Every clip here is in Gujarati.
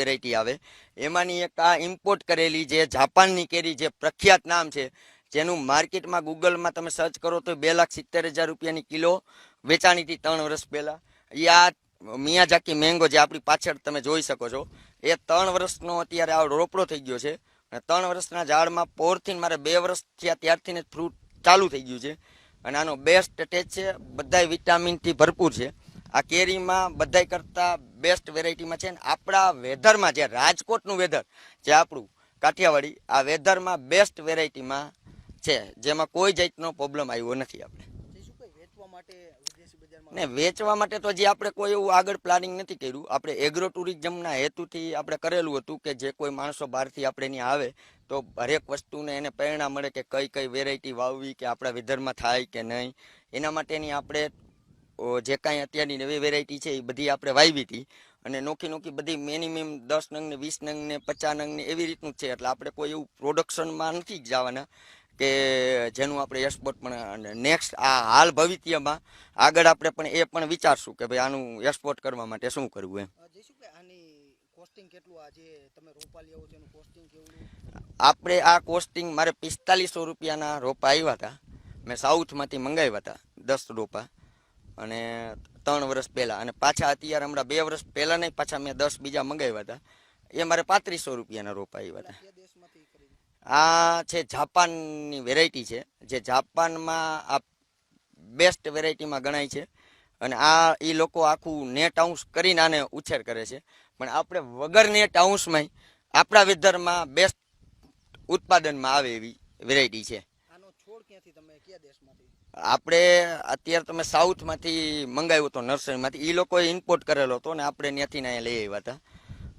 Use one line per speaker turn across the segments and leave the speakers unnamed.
વેરાયટી આવે. એમાંની એક આ ઇમ્પોર્ટ કરેલી જે જાપાનની કેરી જે પ્રખ્યાત નામ છે, જેનું માર્કેટમાં ગૂગલમાં તમે સર્ચ કરો તો બે લાખ સિત્તેર હજાર રૂપિયાની કિલો વેચાણી હતી ત્રણ વર્ષ પહેલાં. એ આ મિયાજાકી મેંગો જે આપણી પાછળ તમે જોઈ શકો છો, એ ત્રણ વર્ષનો અત્યારે આ રોપડો થઈ ગયો છે. અને ત્રણ વર્ષના ઝાડમાં પોરથી મારે બે વર્ષ થયા ત્યારથી જ ફ્રૂટ ચાલુ થઈ ગયું છે. અને આનો બેસ્ટ ટેસ્ટ છે, બધાય વિટામિનથી ભરપૂર છે. આ કેરીમાં બધાય કરતાં બેસ્ટ વેરાયટીમાં છે ને આપણા વેધરમાં જે રાજકોટનું વેધર જે આપણું કાઠિયાવાડી આ વેધરમાં બેસ્ટ વેરાયટીમાં છે. જેમાં કોઈ જાતનો પ્રોબ્લેમ આવ્યો નથી આપણે.
શું વેચવા માટે
ને વેચવા માટે તો હજી આપણે કોઈ એવું આગળ પ્લાનિંગ નથી કર્યું. આપણે એગ્રો ટુરિઝમના હેતુથી આપણે કરેલું હતું કે જે કોઈ માણસો બહારથી આપણે એની આવે તો હરેક વસ્તુને એને પ્રેરણા મળે કે કઈ કઈ વેરાયટી વાવવી કે આપણા વેધરમાં થાય કે નહીં. એના માટેની આપણે જે કાંઈ અત્યારની નવી વેરાયટી છે એ બધી આપણે વાવી હતી. અને નોખી નોખી બધી મિનિમમ દસ નંગ ને વીસ નંગ ને પચાસ નંગ ને એવી રીતનું જ છે. એટલે આપણે કોઈ એવું પ્રોડક્શનમાં નથી જવાના કે જેનું આપણે એક્સપોર્ટ પણ નેક્સ્ટ આ હાલ ભવિષ્યમાં આગળ આપણે પણ એ પણ વિચારશું કે ભાઈ આનું એક્સપોર્ટ કરવા માટે શું કરવું એમ. આપણે આ કોસ્ટિંગ મારે પિસ્તાલીસો રૂપિયાના રોપા આવ્યા હતા. મેં સાઉથમાંથી મંગાવ્યા હતા દસ રોપા. અને ત્રણ વર્ષ પહેલાં. અને પાછા અત્યારે હમણાં બે વર્ષ પહેલાં નહીં પાછા મેં દસ બીજા મંગાવ્યા હતા. એ મારે પાંત્રીસો રૂપિયાના રોપા આવ્યા હતા. આ છે જાપાનની વેરાયટી છે જે જાપાનમાં આ બેસ્ટ વેરાયટીમાં ગણાય છે. અને આ એ લોકો આખું નેટ હાઉસ કરીને આને ઉછેર કરે છે. પણ આપણે વગર નેટ હાઉસમાં આપણા વેધરમાં બેસ્ટ ઉત્પાદનમાં આવે એવી વેરાયટી છે.
આનો છોડ ક્યાંથી તમે કયા દેશમાંથી?
આપણે અત્યારે તમે સાઉથમાંથી મંગાવ્યો હતો નર્સરીમાંથી એ લોકોએ ઇમ્પોર્ટ કરેલો હતો ને આપણે ત્યાંથી ને અહીંયા લઈ આવ્યા હતા.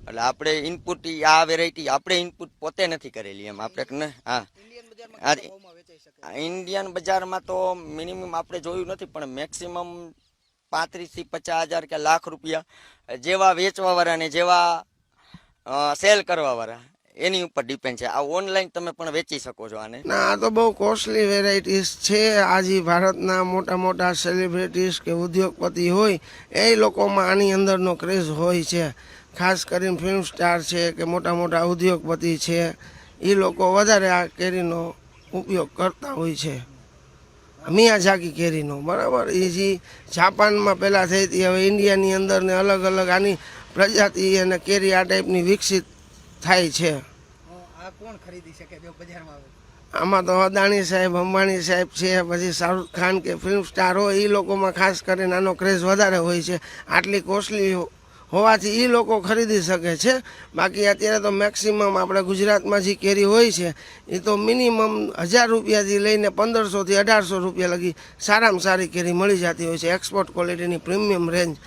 એટલે આપણે ઇનપુટ આ વેરાયટી આપણે ઇનપુટ પોતે નથી કરેલી એમ. આપણે ને હા.
ઇન્ડિયન બજારમાં
તો મિનિમમ આપણે જોયું નથી પણ મેક્સિમમ પાંત્રીસથી પચાસ હજાર કે લાખ રૂપિયા જેવા વેચવાવાળા ને જેવા સેલ કરવાવાળા. એની ઉપર ડિપેન્ડ છે. આ ઓનલાઈન તમે પણ વેચી શકો છો આને.
ના, આ તો બહુ કોસ્ટલી વેરાયટીઝ છે. આજે ભારતના મોટા મોટા સેલિબ્રિટીઝ કે ઉદ્યોગપતિ હોય, એ લોકોમાં આની અંદરનો ક્રેઝ હોય છે. ખાસ કરીને ફિલ્મ સ્ટાર છે કે મોટા મોટા ઉદ્યોગપતિ છે, એ લોકો વધારે આ કેરીનો ઉપયોગ કરતા હોય છે. મિયાઝાકી કેરીનો, બરાબર? એ જે જાપાનમાં પહેલાં થઈ હતી, હવે ઇન્ડિયાની અંદર ને અલગ અલગ આની પ્રજાતિ અને કેરી આ ટાઈપની વિકસિત થાય છે.
આ કોણ ખરીદી શકે જો બજારમાં આવે?
આમાં તો અદાણી સાહેબ અંબાણી સાહેબ છે પછી શાહરુખ ખાન કે ફિલ્મ સ્ટાર હોય એ લોકોમાં ખાસ કરીને આનો ક્રેઝ વધારે હોય છે. આટલી કોસ્ટલી હોવાથી એ લોકો ખરીદી શકે છે. બાકી અત્યારે તો મેક્સિમમ આપણે ગુજરાતમાં જે કેરી હોય છે એ તો મિનિમમ હજાર રૂપિયાથી લઈને પંદરસોથી અઢારસો રૂપિયા લગી સારામાં સારી કેરી મળી જતી હોય છે. Export ક્વોલિટીની premium range